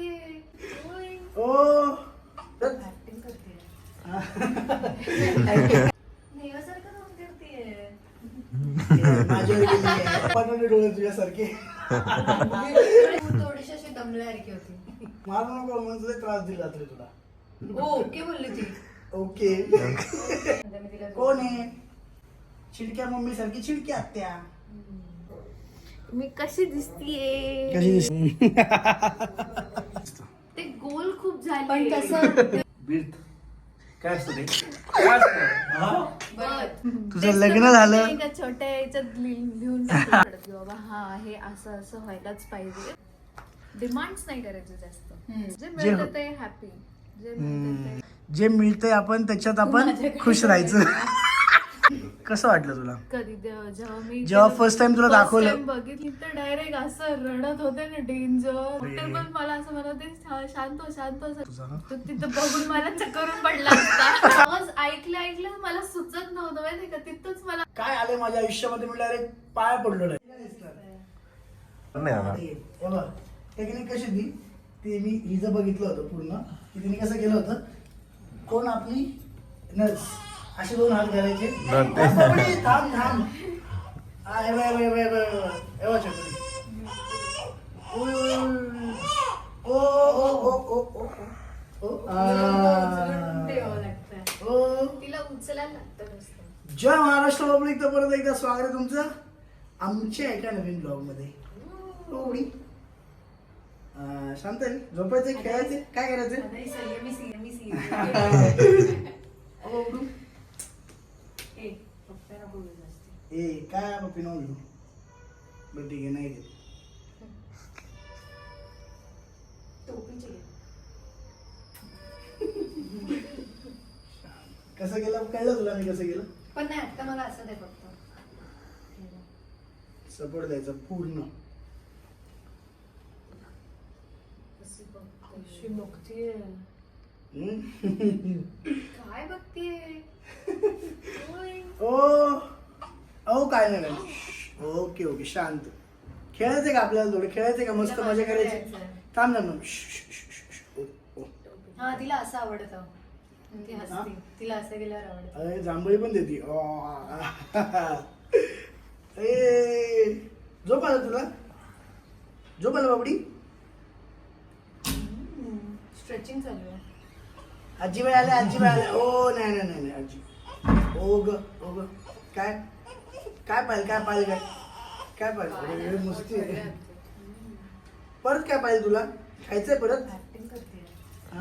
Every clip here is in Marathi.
ओ Acting करते काम करते माझ्या डोळे तुझ्यासारखे थोडीशी अशी दमल्यासारखी होती। मारू नको म्हणून त्रास दिला रे तुला हो ओके बोलली ती ओके। नंतर मी तिला कोण आहे चिडक्या मम्मी सारखी चिडकी आत्या। मी कशी दिसतीये कशी ते गोल खूप झाले. पण कसं बीर्थ काय असतं ते? काय असतं तुझं लग्न झालं. एका छोट्या याच्यात लिह- लिहून टाकलं की बाबा हा हे असं असं व्हायलाच पाहिजे. डिमांड्स नाही करायचे जास्त. जे मिळतं ते हॅपी जे मिळतं ते. जे मिळतंय आपण त्याच्यात आपण खुश राहायचं. कसं वाटलं तुला कधी ते- जेव्हा मी जेव्हा first time तुला दाखवलं. बघितली तर डायरेक्ट असं रडत होते ना डेंजर. तर पण मला असं म्हणत "शा- शांत हो, शांत हो." तुझा ना? तर तिथं बघून मला चक्करून पडला आवाज ऐकलं ऐकलं मला सुचत नव्हतं माहिती का तिथंच मला काय आले माझ्या आयुष्यामध्ये म्हटलं अरे पाय पडलो नाही आला. टेक्निक कशी ती ती मी हिचं बघितलं होतं पूर्ण की तिने कसं केलं होतं कोण आपली नर्स असे दोन हात घालायचे. थांब थांब हा, हे हे हे हे हे. हे. ओ. जय महाराष्ट्र पब्लिक तर परत एकदा स्वागत आहे तुमचं. आमच्या एका नवीन ब्लॉगमध्ये? उडी अं, शांत झोपायचं खेळायचं काय करायचं नाही, संयमी, संयमी, संयमी. अहो, उडू. ए, पप्पा नको बोलू जास्त. ए काय पप्पी नो उडू बरं ठीक आहे नाही देत टोपीची घे. कसं केलं कळलं तुला मी कसं केलं पण नाही आता मला असं दे फक्त सपोर्ट द्यायचा पूर्ण कशी बघतीये हम्म? काय बघतीये. ओ ओ काय नाही. ओके ओके शांत. खेळायचं का आपल्याला थोडं? खेळायचं का? मस्त मजा करायची. थांब ना मग. ओ, ओ. हा तिला असं आवडतं. तिला असं गेल्यावर आवडतं. अरे जांभळी पण देते. झोप आलं तुला? झोप आलं बाबडी? स्ट्रेचिंग चालू आहे. आजीबाई आल्या आजीबाई आल्या. ओ नाही नाही नाही नाही आजी. ओ ग ओ ग. काय? काय पाहिजे काय पाहिजे काय? काय पाहिजे? मस्ती आहे. परत काय पाहिजे तुला? खायचंय परत?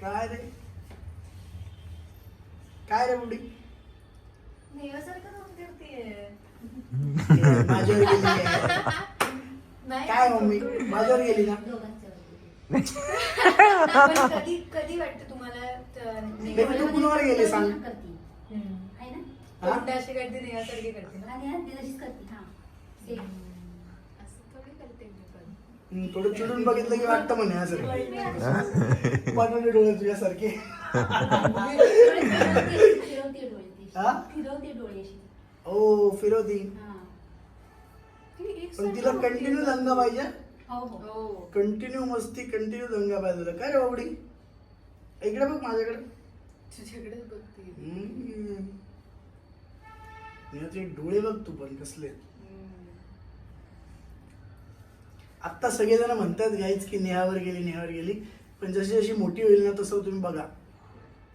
काय रे? काय रे माझ्यावर गेली. काय? मम्मी? माझ्यावर गेली ना? कधी वाटतं तुम्हाला त- कुणावर गेली सांग? हम्म. हा? कोणत्या अशी करते नेहासारखी करते ना? करते. असं थोडी करते मी पण. हम्म, थोडं चिडून बघितलं की वाटतं म्हणे असं. बनवले डोळे तुझ्यासारखे. हा? फिरवते डोळे अशी. ओ फिरवती. हा. ती एक पण तिला. कंटिन्यू दंगा पाहिजे? हो हो. हो. कंटिन्यू मस्ती कंटिन्यू दंगा पाहिजे तुला. काय रे बाबडी? इकडे बघ माझ्याकडे तुझ्याकडेच बघते हम्म. तुझे डोळे बघ तू पण कसले आत्ता सगळेजण म्हणतात गाईच की नेहावर गेली नेहावर गेली पण जशी जशी मोठी होईल ना तसं तुम्ही बघा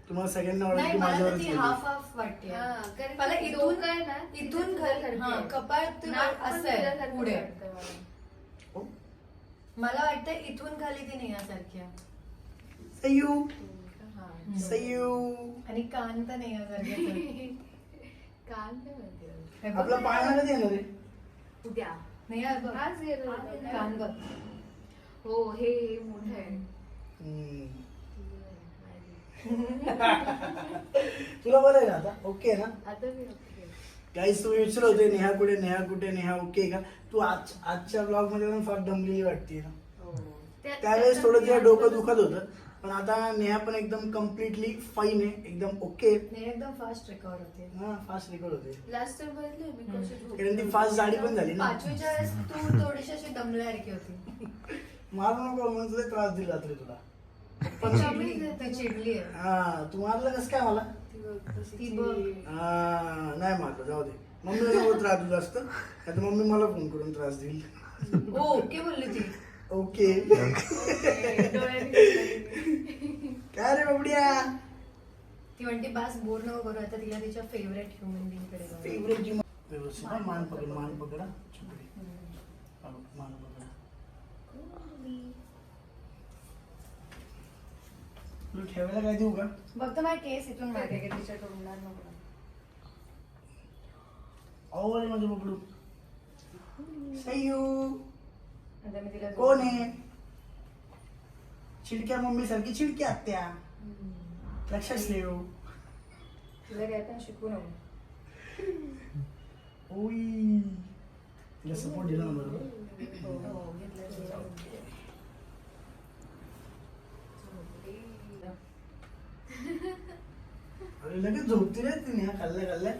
तुम्हाला सगळ्यांना वाटेल नाही की मला तर माझ्यावरच ती गेली. हाफ हाफ वाटते हा, कारण मला की इथून डोकं आहे ना, इथून घर हा. कपाळ ते नाक पण असं आहे पुढे वाटतं मला. हो? मला वाटतं इथून खाली ती नेहासारखी आहे. सयू. हा. सयू. आणि कान तर नाही माहिती मला. आपला पाळणा कधी येणार आहे उद्या. नेहा बघ. आज गेलो कान कान बघ. हो हे हे मोठं आहे. हम्म. तुला बरं आहे ना आता? ओके आहे ना? आता मी ओके गाईस तुम्ही विचारलं होते नेहा कुठे नेहा कुठे नेहा ओके का? तू आज आजच्या ब्लॉगमध्ये पण फार दमलेली वाटते ना? त्या- त्यावेळेस थोडं तिला आज डोकं दुखत होतं. पण आता नेहा पण एकदम कम्प्लिटली फाईन आहे एकदम ओके नाही एकदम फास्ट रिकवर होते. हा फास्ट रिकॉर्ड होते. लास्ट टाइम बघितलं मी कशी. कारण ती फास्ट जाडी पण झाली ना. पाचवीच्या वेळेस तू थोडीशी अशी दमल्यासारखी होती. मारू नको म्हणून तुला त्रास दिला रात्री तुला. पण चिडली. ती चिडली आहे. हा तू मारलं कसं काय मला? ती बघ कशी ती बघ. चिडली. हा, नाही मारलं जाऊ दे. मम्मीला नको त्रास दिला असतं आता मम्मी मला फोन करून त्रास देईल. ओ ओके बोलली ती. ओके. काय रे बाबड्या? ती म्हणते बास बोर नको करू आता तिला तिच्या फेवरेट ह्युमन बिंगकडे जाऊ. फेवरेट व्यवस्थित हा, मान पकड मान पकडा मान पकडा. तुला ठेवायला काय देऊ का? फक्त माझ्या केस इथून मागे की तिच्या टोंगणार नको. अहो रे माझं बबडू सयू आता मी तिला कोण आहे? चिडक्या मम्मी सारखी चिडक्या आत्या. लक्षात ठेव. तुला काय पण शिकू नको. ओई. तिला सपोर्ट दिला ना बरोबर हो, हो, घेतलं तिला. अरे लगेच झोपते रे तिने. हा खाल्ल्या खाल्ल्या.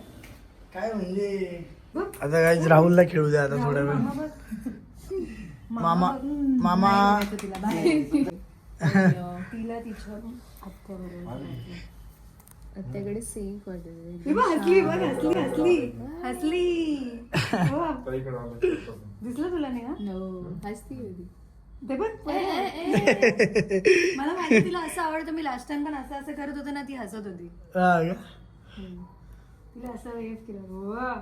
काय म्हणजे? आता काय राहुलला खेळू द्या आता थोड्या वेळ. मामा मामा तिला बाहेर. तिला तिच्या आत्याकडे ही बघ, हसली बघ हसली हसली. हसली. हो. दिसलं तुला नाही ना? नो हसती होती. ते मला माहिती तिला असं आवडतं मी लास्ट टाइम पण असं असं करत होतं ना ती हसत होती. हा? तिला असं वेव केलं. वा.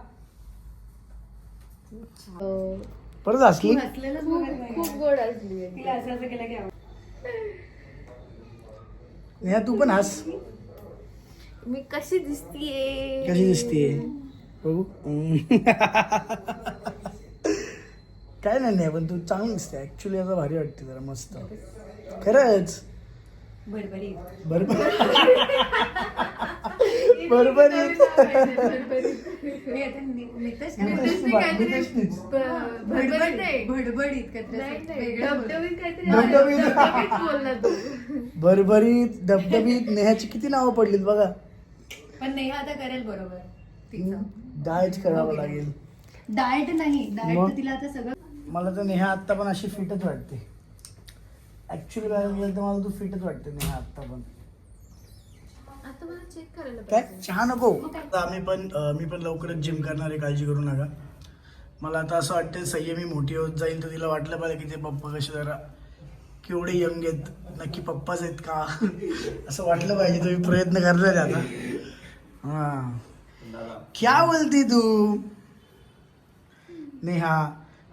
परत. खूप गोड असली तिला असं असं केलं की आवडतं. नेहा तू पण हस. मी कशी दिसतीये? कशी दिसतीये? बघू. काय नाही नाही पण तू चांगली दिसते. ऍक्च्युली आता भारी वाटते जरा मस्त. खरंच. बडबडी. बरोबर बरोबर मी आता नि- नितेश नितेशने काय काहीतरी नितेशनीच. ब- भडभडीत नाही. भडबडीत काहीतरी नाही, असं नाही. वेगळं बोल. धबधबीत काहीतरी धबधबीत. धबधबीत बोलला तो बरबरीत धबधबीत नेहाची किती नावं पडलीत बघा पण नेहा आता करेल बरोबर तिचं डाएट करावं लागेल डाएट नाही डाएट मग? तर तिला आता सगळं मला तर नेहा आत्ता पण अशी फिटच वाटते ऍक्च्युली गेलं तर मला तू फिटच वाटते नेहा आत्ता पण चेक करायला काय? पाहिजे. चहा नको? आता आम्ही पण अं, मी पण लवकरच जिम करणार आहे काळजी करू नका. मला आता असं वाटतं संयमी मोठी होत जाईल तर तिला वाटलं पाहिजे की ते पप्पा कसे जरा केवढे यंग आहेत नक्की पप्पाच आहेत का? असं वाटलं पाहिजे तुम्ही प्रयत्न करणार आहे आता. हा. क्या बोलती तू? नेहा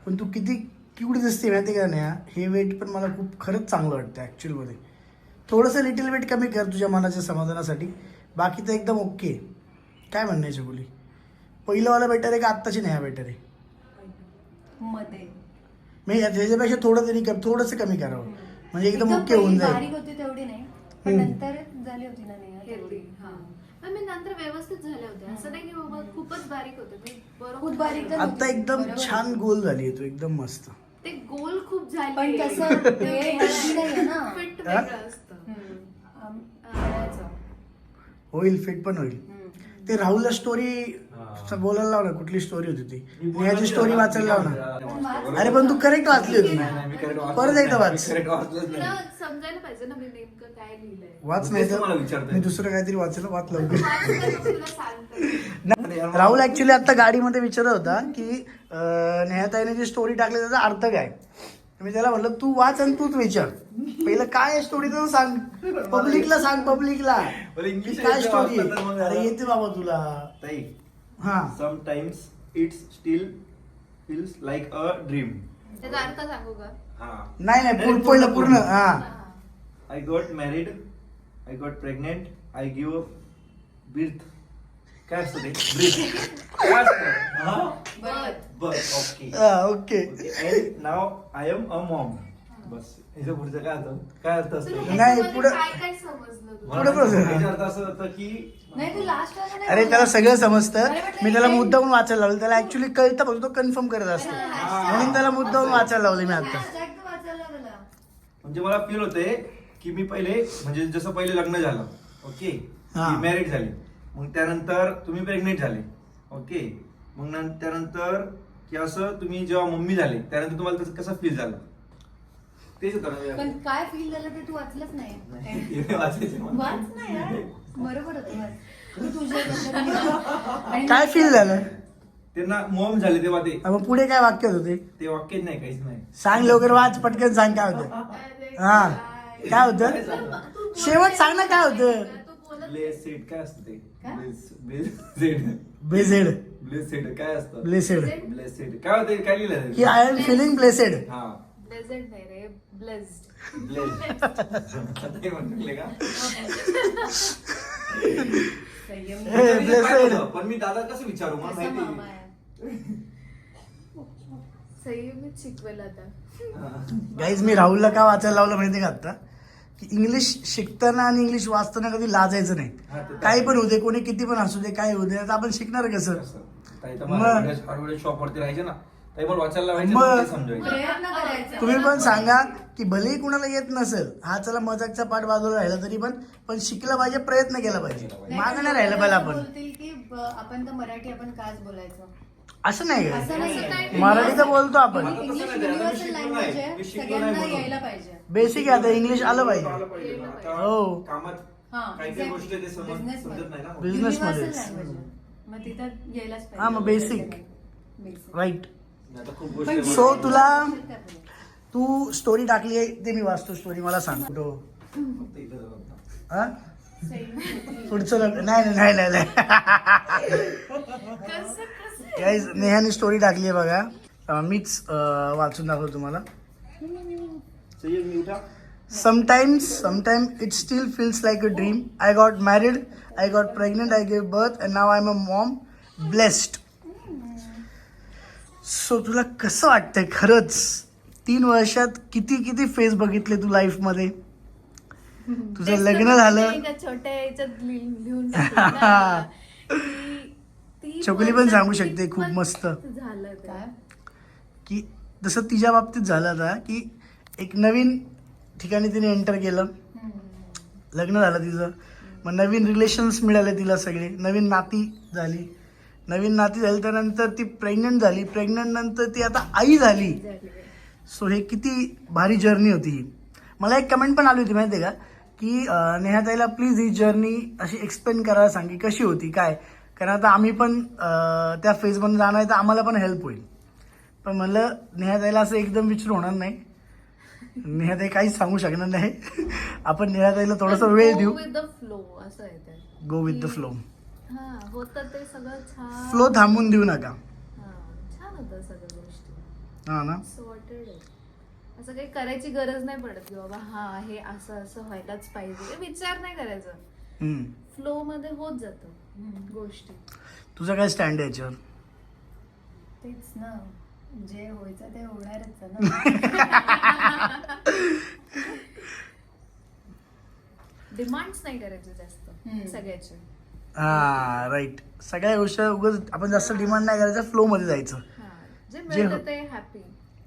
पण तू किती क्यूट दिसते माहिती का नेहा? हे वेट पण मला खूप खरंच चांगलं वाटतं ॲक्च्युअलमध्ये थोडंसं लिटिल वेट कमी कर तुझ्या मनाच्या समाधानासाठी. बाकी तर एकदम ओके काय म्हणण्याची बोली पहिलंवाला बेटर आहे का आत्ताची नेहा बेटर आहे? मध्ये. मी त्याच्यापेक्षा थोडं तरी कर थोडंसं कमी करावं. म्हणजे एकदम ओके होऊन जाईल. बारीक होती तेवढी नाही पण हम्म. नंतर झाली होती ना नेहा हेल्दी तेवढी. हा. पण मी नंतर व्यवस्थित झाल्या होत्या. असं नाही की बाबा खूपच बारीक होते मी बरोबर खूप बारीक तर आता एकदम बरोबर. छान गोल झाली आहे तू एकदम मस्त. ते गोल खूप झाले पण तसं ते healthy नाहीये ना. फिट हा? वेगळं असतं. होईल फिट पण होईल. ते राहुलला स्टोरी बोलायला लाव ना कुठली स्टोरी होती ती? नेहाची स्टोरी वाचायला लाव ना अरे पण तू करेक्ट वाचली होती परत एकदा वाच. तुला समजायला पाहिजे ना मी नेमकं काय लिहिलंय. वाच नाही तर विचारतोय. मी दुसरं काहीतरी वाचायला वाच लवकर. राहुल ऍक्च्युली आता गाडीमध्ये विचारत होता की नेहाताईने जी स्टोरी टाकली त्याचा अर्थ काय? मी त्याला म्हटलं तू वाच आणि तूच विचार. पहिलं काय स्टोरी तर सांग. पब्लिकला सांग पब्लिकला इंग्लिश काय स्टोरी अरे येते बाबा तुला. ताई हा. Sometimes it's still feels like a dream त्याचा अर्थ सांगू का? हा. नाही नाही पूर्ण- पहिलं पूर्ण हा. I got married I got pregnant I give birth काय असतं ते? ब्रीथ काय असतं हा? बस okay. Okay. Now I am a mom बस पुढचं काय होतं काय अर्थ असतं? नाही, पुढं- काय काय समजलं तुला? पुढं अर्थ असं होतं की नाही तू लास्ट अरे त्याला सगळं समजतं. मी त्याला मुद्दाहून वाचायला लावलं. त्याला ऍक्च्युली कळतं फक्त तो कन्फर्म करत असतो. म्हणून त्याला मुद्दाहून वाचायला लावले मी आता. म्हणजे मला फील होते की मी पहिले म्हणजे जसं पहिले लग्न झालं ओके? हा. मॅरिड झाली. मग त्यानंतर तुम्ही प्रेग्नेंट झाले ओके? मग त्यानंतर की असं तुम्ही जेव्हा मम्मी झाले त्यानंतर तुम्हाला तसं कसं फील झालं? तेच पण काय फील झालं ते तू वाचलंच नाही. वाच ना यार. बरोबर होतं वाच. तू तुझ्या पद्धतीने- आणि काय फील झालं? त्यांना मॉम झाले तेव्हा ते. मग पुढे काय वाक्य होते ते? वाक्यच नाही काहीच नाही. सांग लवकर वाच पटकन सांग काय होतं. हा. काय? होतं? शेवट सांग ना काय होतं. ब्लेस सेट काय असतं ते? काय? ब्लेस ब्लेस सेट बेझेड. ब्लेस सेट काय असतं? ब्लेसेड ब्लेस सेट काय होतं? काय लिहिलं की आय एम फिलिंग ब्लेसेड हा. ब्लेझेड नाही रे ब्लेस्ड ब्लेस आता हे म्हणले का? संयम हे, काय blessed. होतं? पण मी दादा कसं विचारू? मला कसा मामा माहिती आहे? संयमित शिकवेल आता. गाईज मी राहुलला का वाचायला लावलं माहिती का आता? की इंग्लिश शिकताना आणि इंग्लिश वाचताना कधी लाजायचं हा, नाही ते तर काही पण होऊ दे कोणी किती पण असू दे काय होऊ दे आता आपण शिकणार कसं? ताई तर मग. मला हार्डवेअर शॉप वरती राहायचे ना ताई मला वाचायला लावायचे मग. ना, ते समजायचे प्रयत्न करायचा तुम्ही पण सांगा की भलेही कुणाला येत नसेल हा चला मजाकचा पाठ बाजूला राहिला तरी पण पण शिकला पाहिजे प्रयत्न केला पाहिजे नाही, मागं पण नाही राहिलं पाहिजे असं आपण बोलतील की ब- आपण तर मराठी आपण काच बोलायचं असं नाही असं का नाही मराठी तर बोलतो आपण इंग्लिश युनिव्हर्सल लँग्वेज. आहे सगळ्यांना. यायला पाहिजे बेसिक आहे आता इंग्लिश आलं पाहिजे पाहिजे ना. आता हो. कामात हा काही काही गोष्टी ते समज बिझनेस समजत नाही ना मग. Business मध्येच. मग तिथं हा, मग. Basic. राईट आता खूप पण गोष्टी So, मला- तुला- तू स्टोरी टाकली आहे ते मी वाचतो स्टोरी मला सांग कुठं. फक्त इथं. हा. पुढचं लग्न नाही नाही नाही नाही Guys, नेहाने स्टोरी टाकली आहे बघा. अं, मीच अं, वाचून दाखवतो तुम्हाला. सय्यद मी उठा Sometimes, sometimes it still feels like a dream. I got married, I got pregnant, I gave birth, and now I'm a mom. Blessed. So तुला कसं वाटतंय खरंच तीन वर्षात किती किती फेस बघितले तू लाईफमध्ये तुझं लग्न झालं चकुली पण सांगू शकते खूप मस्त. झालं? की जसं तिच्या बाबतीत झालं आता की एक नवीन ठिकाणी तिने एंटर केलं. लग्न झालं तिचं. मग नवीन रिलेशन्स मिळाले तिला सगळे. नवीन नाती झाली. नवीन नाती झाली त्यानंतर ती प्रेग्नंट झाली. प्रेग्नंट नंतर ती आता आई झाली. सो हे किती भारी जर्नी होती ही. मला एक कमेंट पण आली होती माहिती आहे का की नेहाताईला प्लीज ही जर्नी अशी एक्सप्लेन करायला सांग कशी होती काय? कारण आता आम्ही पण त्या फेजमधून जाणार आहे तर आम्हाला पण हेल्प होईल. पण म्हणलं नेहाताईला असं एकदम विचार होणार नाही. नेहाताई काहीच सांगू शकणार नाही. आपण नेहाताईला थोडासा वेळ देऊ. विथ द फ्लो असं आहे ते. गो विथ द फ्लो हा होतं ते सगळं छान. फ्लो थांबून देऊ नका. हा, छान होतं सगळ्या गोष्टी. हा ना? सॉर्टेड असं काही करायची गरज नाही पडत की बाबा हा हे असं असं व्हायलाच पाहिजे. विचार नाही करायचा. हम्म. फ्लो मध्ये होत जातं गोष्टी. तुझा काय स्टँड आहे याच्यावर? तेच ना. जे व्हायचं ते होणारच आहे ना. डिमांड्स नाही करायचे जास्त. सगळ्याचे. हा राईट सगळ्या गोष्टी उगाच आपण जास्त डिमांड नाही करायचं फ्लो मध्ये जायचं. हा जे जे मिळतं हो- ते हॅपी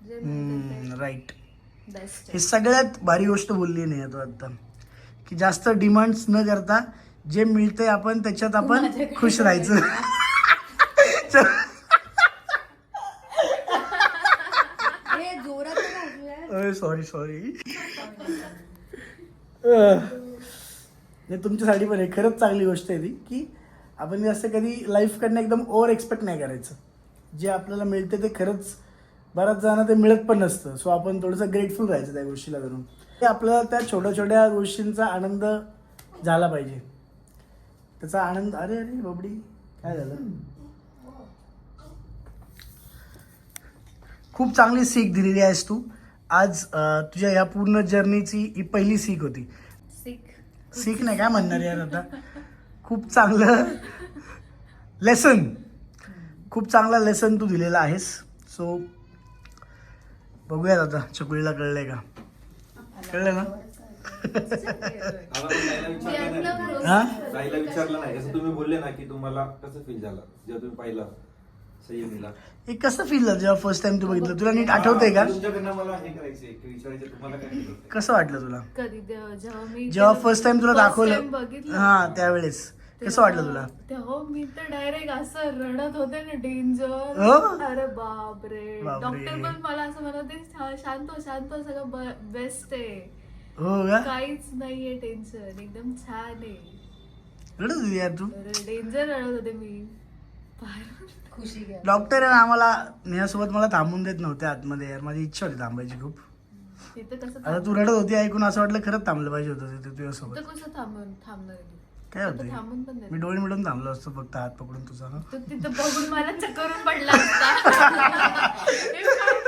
जे मिळतं राईट ते बेस्ट हे सगळ्यात भारी गोष्ट बोलली नाही तो आता. की जास्त डिमांड्स न करता जे मिळतंय आपण त्याच्यात आपण खुश राहायचं हे जोरात नाही हसलाय. सॉरी सॉरी नाही तुमच्यासाठी पण आहे खरंच चांगली गोष्ट आहे ती की आपण जास्त कधी लाईफकडनं एकदम ओव्हर एक्सपेक्ट नाही करायचं. जे आपल्याला मिळते ते खरंच बऱ्याच जणांना ते मिळत पण नसतं. सो आपण थोडंसं ग्रेटफुल राहायचं त्या गोष्टीला धरून. ते आपल्याला त्या छोट्या छोट्या गोष्टींचा आनंद झाला पाहिजे. त्याचा आनंद अरे अरे बाबडी काय झालं? खूप चांगली सीख दिलेली आहेस तू. आज अं, तुझ्या या पूर्ण जर्नीची ही पहिली सीख होती. सिक सीख नाही काय म्हणणार यार आता? खूप चांगलं लेसन. खूप चांगला लेसन तू दिलेला आहेस. सो बघूयात आता चकुलीला कळलंय का? कळलं ना? मला पण ताईला विचारलं नाही. हा? ताईला विचारलं नाही. असं तुम्ही बोलले ना की तुम्हाला कसं फील झालं? जेव्हा तुम्ही पाहिलं. संयमीला हे कसं फील झालं जेव्हा फर्स्ट टाइम तू बघितलं? तुला नीट आठवतंय का? तुमच्याकडनं मला हे करायचंय की विचारायचं तुम्हाला काय feel होतंय? कसं वाटलं तुला? कधी जेव्हा मी जेव्हा ते फर्स्ट टाइम तुला first दाखवलं time बघितलं हा त्यावेळेस. कसं वाटलं तुला? तेव्हा मी तर डायरेक्ट असं रडत होते ना डेंजर हो? अरे बापरे. बापरे. डॉक्टर पण मला असं म्हणत होते, "शा- शांत हो, शांत हो, सगळं बेस्ट आहे. हो का? काहीच नाहीये टेन्शन एकदम छान आहे. रडत होती यार तू? डेंजर रडत होते मी. खुशी घ्या. डॉक्टर आम्हाला नेहासोबत मला थांबून देत नव्हते आतमध्ये यार माझी इच्छा होती थांबायची खूप. तिथं कसं आता तू रडत होती ऐकून असं वाटलं खरंच थांबलं पाहिजे होतं तिथे तिथं तुझ्यासोबत. कसं थांबून थांबणार आहे? काय तिथं होतंय? थांबून पण मी डोळे मिळून थांबलो असतो फक्त हात पकडून तुझा. ना तो तिथं बघून मला चक्करून पडला असता.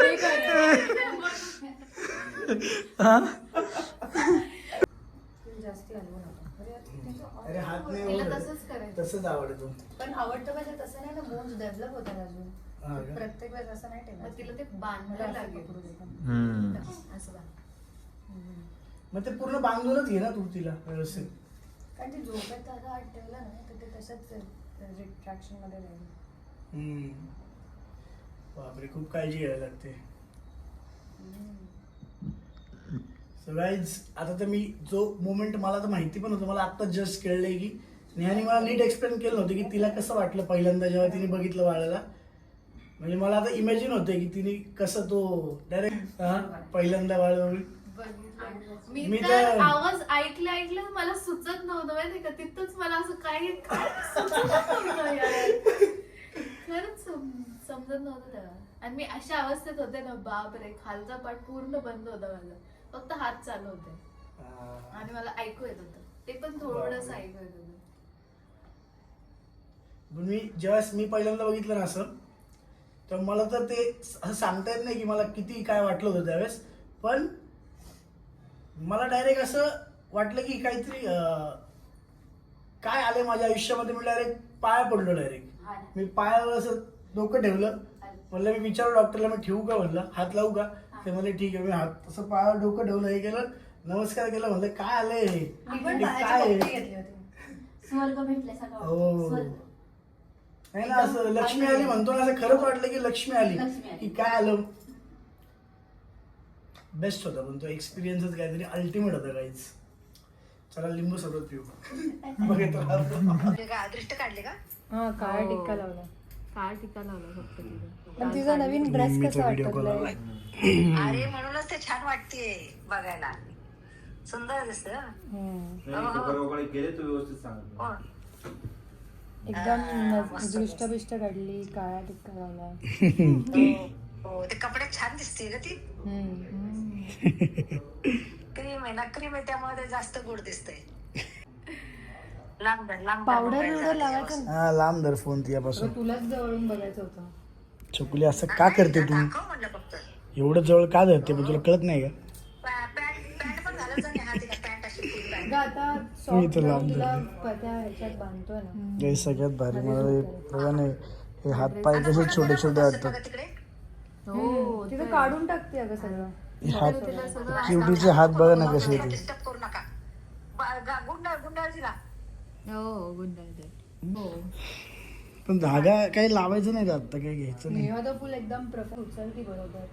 हे काय? हा? अरे, हात नाही तिला. तसंच करायचं तसंच आवडतो पण आवडतं म्हणजे तसं नाही ना बोन्स डेव्हलप होतात अजून हा का? प्रत्येक वेळेस असं नाही मग ठेवायचं तिला ते मला बांधायला असं लागेल. हम्म. असं बांध. मग ते पूर्ण बांधूनच घे ना तू तिला व्यवस्थित कारण ती झोपेत असं हात ठेवला ना तर ते तसंच रिट्रॅक्शनमध्ये राहील हम्म. बापरे खूप काळजी घ्यायला लागते सो गाईज आता तर मी जो मोमेंट मला तर माहिती पण होतं मला आत्ता जस्ट कळलंय की नेहाने मला नीट एक्सप्लेन केलं नव्हतं की तिला कसं वाटलं पहिल्यांदा जेव्हा तिने बघितलं बाळाला. म्हणजे मला आता इमॅजिन होतं की तिने कसं तो डायरेक्ट पहिल्यांदा बघून मी तर आवाज ऐकलं ऐकलं मला सुचत नव्हतं माहिती का? तिथंच मला असं काही. खरंच सम- समजत नव्हतं तेव्हा आणि मी अशा अवस्थेत होते ना बाप रे खालचा पाठ पूर्ण बंद होता माझा. फक्त हात चालू होते. हा. आणि मला ऐकू येत होतं. ते पण थोडस. ऐकू येत होतं. पण मी जेव्हा मी पहिल्यांदा बघितलं ना असं तर मला तर ते असं सांगता येत नाही की मला किती काय वाटलं होतं त्यावेळेस. पण मला डायरेक्ट असं वाटलं की काहीतरी काय आले माझ्या आयुष्यामध्ये? मी डायरेक्ट पाया पडलो डायरेक्ट मी पायावर असं डोकं ठेवलं. म्हणलं मी विचारू डॉक्टरला मी ठेवू का म्हणलं? हात लावू का? ते म्हणले ठीक आहे मी हात असं पायावर डोकं ठेवलं हे केलं नमस्कार केलं म्हणलं काय आलंय हे? मी पण हे बाळाची काय पप्पी आहे? घेतली होती स्वर्ग भेटल्यासारखं हो. नाही ना असं लक्ष्मी आली म्हणतो ना असं खरंच वाटलं की लक्ष्मी आली लक्ष्मी आली. की काय आलं बेस्ट होता पण तो एक्सपिरियन्सच काहीतरी अल्टिमेट होता काहीच चला लिंबू सरबत पिऊ बघत राहतो. काय अदृष्ट काढले का हा काळा हो. टिक्का लावला काय टिका लावला फक्त तिथे पण तिचा नवीन ड्रेस कसा वाटतलाय अरे म्हणूनच ते छान वाटते बघायला. सुंदर दिसत नाही, खोकला वगैरे केले तू व्यवस्थित सांग एकदम दृष्ट बिष्ट काढली काळा टिक्का लावला. हो ते कपडे छान दिसते का ती. क्रीम आहे ना क्रीम आहे त्यामुळे ते जास्त गोड दिसतंय. लांब धर, लांब धर, पावडर बिवडर लावायचं ना हा लांब धर फोन तिच्यापासून अगं, तुलाच जवळून बघायचं होतं. चकुली असं का करते तू? दाखव म्हणलं फक्त. एवढं जवळ का धरते? पण तुला कळत नाही का? पॅ- पॅन्ट पॅन्ट पण घालायचं नाही हा तिला पॅन्ट अशी फुल पॅन्ट. अगं, आता मी सॉफ्ट तर तुला ह्याच्यात बांधतोय ना. हे सगळ्यात भारी मला हे बघा ना हे हात पाय कसे छोटे छोटे वाटतात. बघा तिकडे. हम्म. तिथं काढून टाकते अगं सगळं. हे हात क्युटीचे हात बघा ना कसे होते डिस्टर्ब करू नका. बा- गा- गुंडाळ गुंडाळ तिला हो गुंडाळते हो. पण धागा काही लावायचं नाही आता काही घ्यायचं नाही. तर फुल एकदम प्रकार उचलती बरोबर.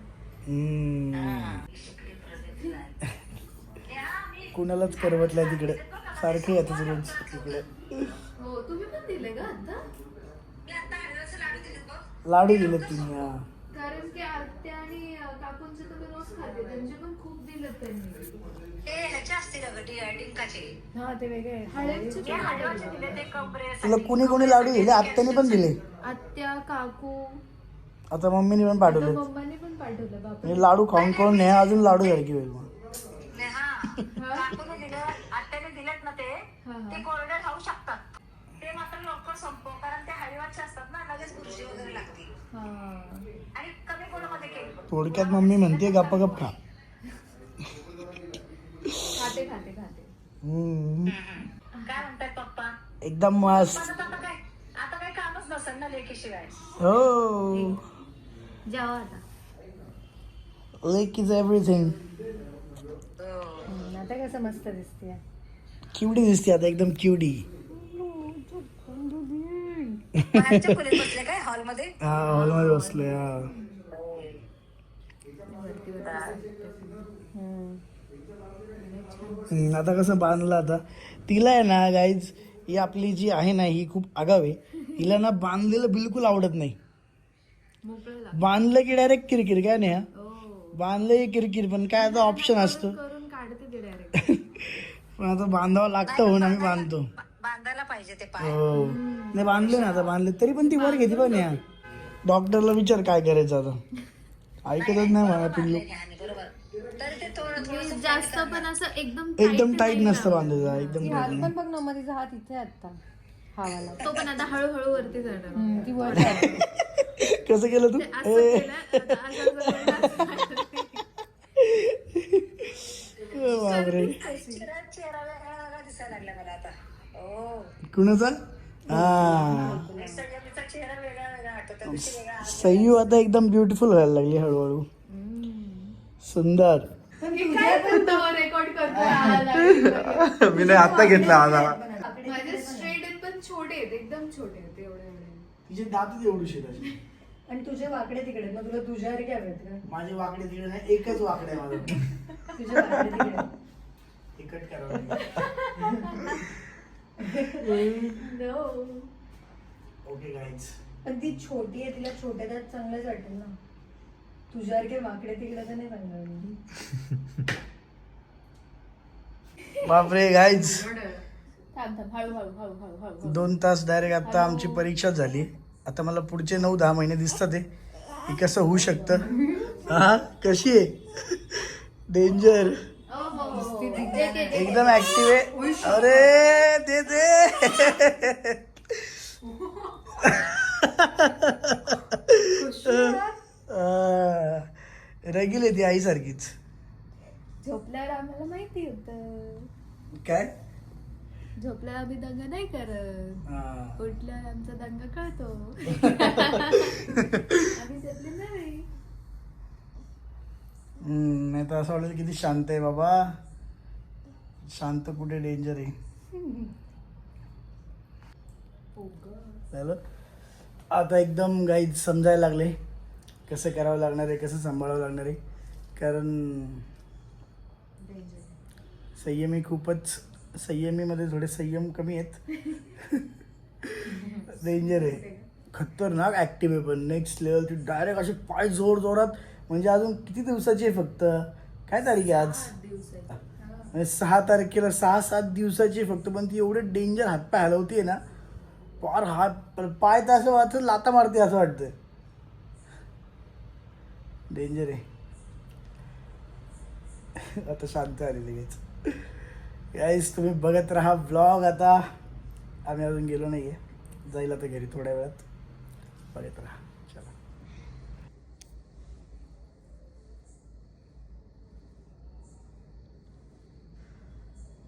कुणालाच करवतलाय तिकडे. सारखे येतात रोज तिकडे. हो लाडू दिले तुम्ही हा. कारण की आत्या आणि काकूंचे तुम्ही रोज खाते. त्यांचे पण खूप दिलेत त्यांनी. हे ह्याचे असतील अगं डि- डिंकाचे हा ते वेगळे आहेत. हळदचे हे हलवाचे दिले. ते कमरे तुला कुणी कुणी लाडू दिले? आत्याने पण दिले. आत्या काकू. आता मम्मीने पण पाठवले मम्माने पण पाठवलं म्हणजे लाडू खाऊन खाऊन नेहा अजून लाडू सारखी होईल मग. हा? काकूने दिलं आत्याने दिलेत ना ते. हा, हा. ते कोरडे राहू शकतात. ते मात्र लवकर संपव कारण ते असतात ना लगेच बुरशी वगैरे लागते हा आणि कमी कोणामध्ये केलं थोडक्यात मम्मी म्हणते गप्पा गप खा. खाते खाते खाते. हम्म. काय म्हणताय पप्पा? एकदम मस्त. हो. लेक इज एव्हरीथिंग आता कसं मस्त दिसते क्युडी दिसते आता एकदम क्युडी बसले हॉलमध्ये? हा हॉलमध्ये बसलोय हा. हम्म, आता कसं बांधलं आता. तिला आहे ना गाईज ही आपली जी आहे ना ही खूप आगाव आहे. हिला ना बांधलेलं बिलकुल आवडत नाही. बांधलं की डायरेक्ट किरकिर काय नाही हा? बांधलं की किरकिर पण काय आता ऑप्शन असतो. पण आता बांधावं लागतं म्हणून आम्ही बांधतो. बांधायला पाहिजे ते पाय. हो. नाही बांधले ना आता बांधले. तरी पण ती वर घेते पण या. डॉक्टरला विचार काय करायचं आता. ऐकतच नाही मला पिल्लू. जास्त पण असं एकदम एकदम टाईट नसतं बांधायचं एकदम ती हात tight पण बघ ना मग तिचा हात इथे आहे आता हावाला. तो पण आता हळूहळू वरती जाणार. हम्म, ती वर जाते. कसं केलं तू? असं केलं आता असं असं केलं. ओ बापरे. चेहरा चेहरा वेगळा वेगळा दिसायला लागला मला आता. हो कुणाचा? हा. सय्यू आता एकदम ब्युटिफुल व्हायला लागली हळूहळू. सुंदर. रेकॉर्ड करतो आला. मी नाही आता घेतला आजा माझे स्ट्रेट आहेत पण छोटे आहेत एकदम छोटे आहेत एवढे एवढे. तिचे दातच एवढू आणि तुझे वाकडे तिकडे मग तुला तुझ्या काय का? माझे वाकडे तिकडे नाही एकच वाकडे आहे माझं. तुझे वाकडे तिकडे. तिकट करावं ओके गाईज पण ती छोटी आहे तिला छोट्या त्यात चांगलंच वाटेल ना. तुझ्यासारखे वाकडे तिकडे तर नाही चांगलं बापरे गाईज थांब थांब. हळू हळू हळू हळू हळू दोन तास डायरेक्ट आता आमची परीक्षा झाली. आता मला पुढचे नऊ दहा महिने दिसतात आहे की कसं होऊ शकतं? हा? कशी आहे? डेंजर एकदम ऍक्टिव्ह आहे. अरे दे दे. रगील आहे ती आईसारखीच. झोपल्यावर आम्हाला माहिती होत. काय? झोपल्यावर आम्ही दंग नाही करत. हा. उठल्यावर आमचा दंग कळतो. आम्ही नाही. तर असं वाटेल किती शांत आहे बाबा. शांत कुठे डेंजर आहे. झालं? आता एकदम गाईज समजायला लागले. कसं करावं लागणार आहे कसं सांभाळावं लागणार आहे. कारण संयमी खूपच संयमीमध्ये थोडे संयम कमी आहेत. डेंजर आहे. खतरनाक ॲक्टिव्ह आहे पण. नेक्स्ट लेवल ती डायरेक्ट असे पाय जोर जोरात म्हणजे अजून किती दिवसाची आहे फक्त? काय तारीख आहे आज? म्हणजे सहा तारखेला सहा सात दिवसाची फक्त पण ती एवढे डेंजर हातपाय हलवतीये ना. पार हात पाय तर असं वाटतं लाता मारते असं वाटतं डेंजर आहे. आता शांत आली लगेच. गाईस तुम्ही बघत राहा ब्लॉग आता. आम्ही अजून गेलो नाही आहे जाईल आता घरी थोड्या वेळात. बघत राहा.